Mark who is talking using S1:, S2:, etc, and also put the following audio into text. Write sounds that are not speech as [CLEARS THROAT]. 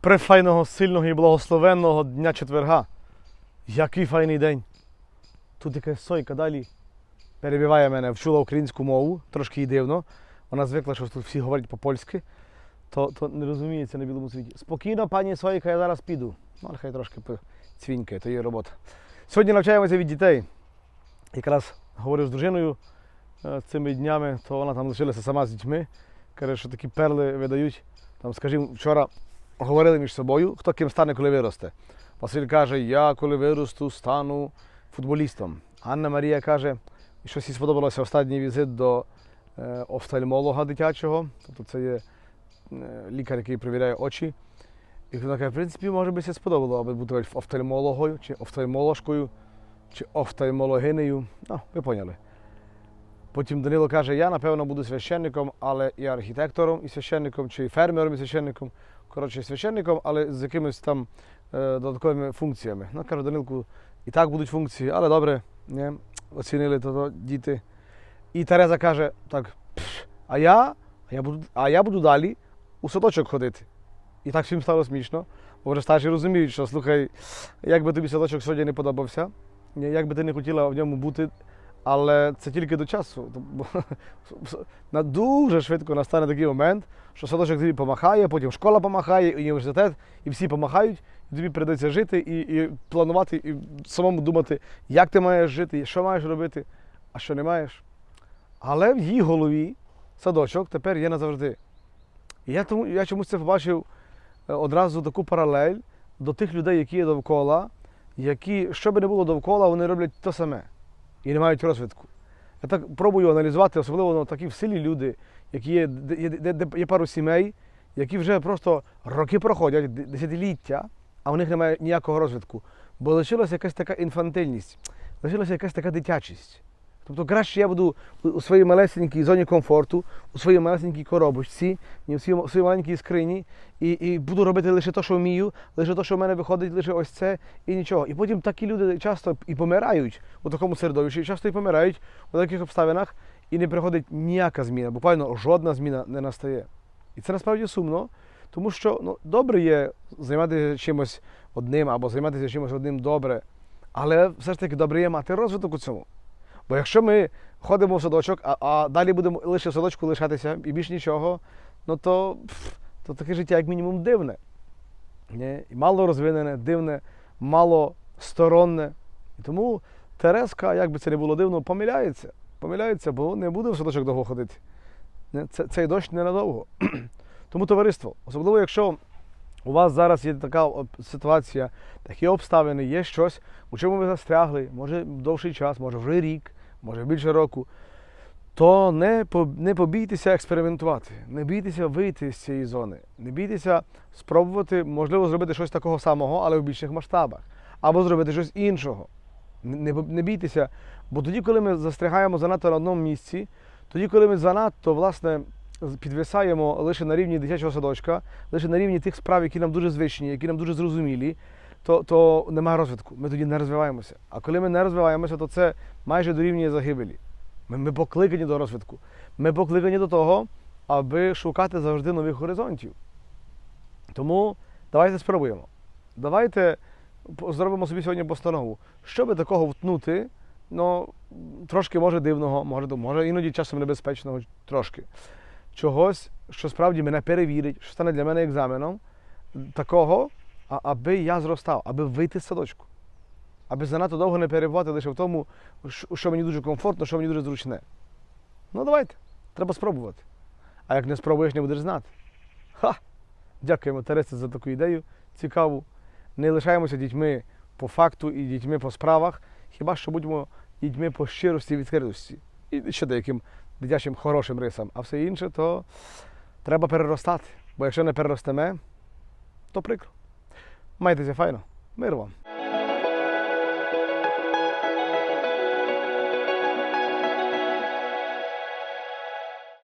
S1: префайного, сильного і благословенного дня четверга. Який файний день. Тут якась сойка далі перебиває мене, вчула українську мову, трошки їй дивно. Вона звикла, що тут всі говорять по-польськи, то, то не розуміється на білому світі. Спокійно, пані Сойка, я зараз піду. Ну, хай трошки цвінькає, то її робота. Сьогодні навчаємося від дітей. Якраз говорив з дружиною е, цими днями, то вона там лишилася сама з дітьми. Каже, що такі перли видають. Там, скажімо, вчора говорили між собою, хто ким стане, коли виросте. Василь каже, я коли виросту, стану футболістом. Анна Марія каже, щось їй сподобалося останній візит до е, офтальмолога дитячого. Тобто це є е, лікар, який перевіряє очі. І вона каже, в принципі, може би це сподобало, аби бути офтальмологою, чи офтальмоложкою, чи офтальмологинею. Ну, ви поняли. Потім Данило каже, я напевно буду священником, але і архітектором, і священником, чи фермером, і священником. Коротше, священником, але з якимись там е, додатковими функціями. Ну, кажу, Данилку, і так будуть функції, але добре, не, оцінили то, то діти. І Тереза каже, так, а я, а я буду, а я буду далі у садочок ходити. І так всім стало смішно, бо вже старші розуміють, що слухай, як би тобі садочок сьогодні не подобався, як би ти не хотіла в ньому бути, але це тільки до часу. [LAUGHS] На дуже швидко настане такий момент, що садочок тобі помахає, потім школа помахає, університет, і всі помахають, і тобі прийдеться жити і, і планувати, і самому думати, як ти маєш жити, що маєш робити, а що не маєш. Але в її голові садочок тепер є назавжди. І я, тому, я чомусь це побачив е, одразу таку паралель до тих людей, які є довкола, які, що би не було довкола, вони роблять те саме і не мають розвитку. Я так пробую аналізувати, особливо ну, такі в селі люди, які є, де, де, де є пару сімей, які вже просто роки проходять, десятиліття, а в них немає ніякого розвитку. Бо лишилася якась така інфантильність, лишилася якась така дитячість. Тобто краще я буду у- у своїй малесенькій зоні комфорту, у своїй малесенькій коробочці, в своїй, маленькій скрині, і, і буду робити лише те, що вмію, лише те, що в мене виходить, лише ось це і нічого. І потім такі люди часто і помирають у такому середовищі, часто і помирають у таких обставинах, і не приходить ніяка зміна, буквально жодна зміна не настає. І це насправді сумно, тому що ну, добре є займатися чимось одним або займатися чимось одним добре, але все ж таки добре є мати розвиток у цьому. Бо якщо ми ходимо в садочок, а, а далі будемо лише в садочку лишатися і більш нічого, ну то, то таке життя як мінімум дивне. Ні? І мало розвинене, дивне, мало сторонне. І тому Тереска, як би це не було дивно, помиляється. Помиляється, бо не буде в садочок довго ходити. Це, цей дощ ненадовго. [CLEARS THROAT] Тому товариство, особливо якщо у вас зараз є така ситуація, такі обставини, є щось, у чому ви застрягли, може довший час, може вже рік, може більше року, то не, побійтеся експериментувати, не бійтеся вийти з цієї зони, не бійтеся спробувати, можливо, зробити щось такого самого, але в більших масштабах, або зробити щось іншого. Не, не, бійтеся, бо тоді, коли ми застрягаємо занадто на одному місці, тоді, коли ми занадто власне підвисаємо лише на рівні дитячого садочка, лише на рівні тих справ, які нам дуже звичні, які нам дуже зрозумілі, то, то немає розвитку. Ми тоді не розвиваємося. А коли ми не розвиваємося, то це майже дорівнює загибелі. Ми, ми покликані до розвитку. Ми покликані до того, аби шукати завжди нових горизонтів. Тому давайте спробуємо. Давайте зробимо собі сьогодні постанову. Що би такого втнути, ну, трошки може дивного, може, може іноді часом небезпечного, трошки. Чогось, що справді мене перевірить, що стане для мене екзаменом, такого, а- аби я зростав, аби вийти з садочку. Аби занадто довго не перебувати лише в тому, що- мені дуже комфортно, що мені дуже зручне. Ну давайте, треба спробувати. А як не спробуєш, не будеш знати. Ха! Дякуємо Тересі за таку ідею цікаву. Не лишаємося дітьми по факту і дітьми по справах, хіба що будемо дітьми по щирості і відкритості. І ще деяким дитячим хорошим рисам. А все інше, то треба переростати. Бо якщо не переростемо, то прикро. Majte se fajno, mir vam.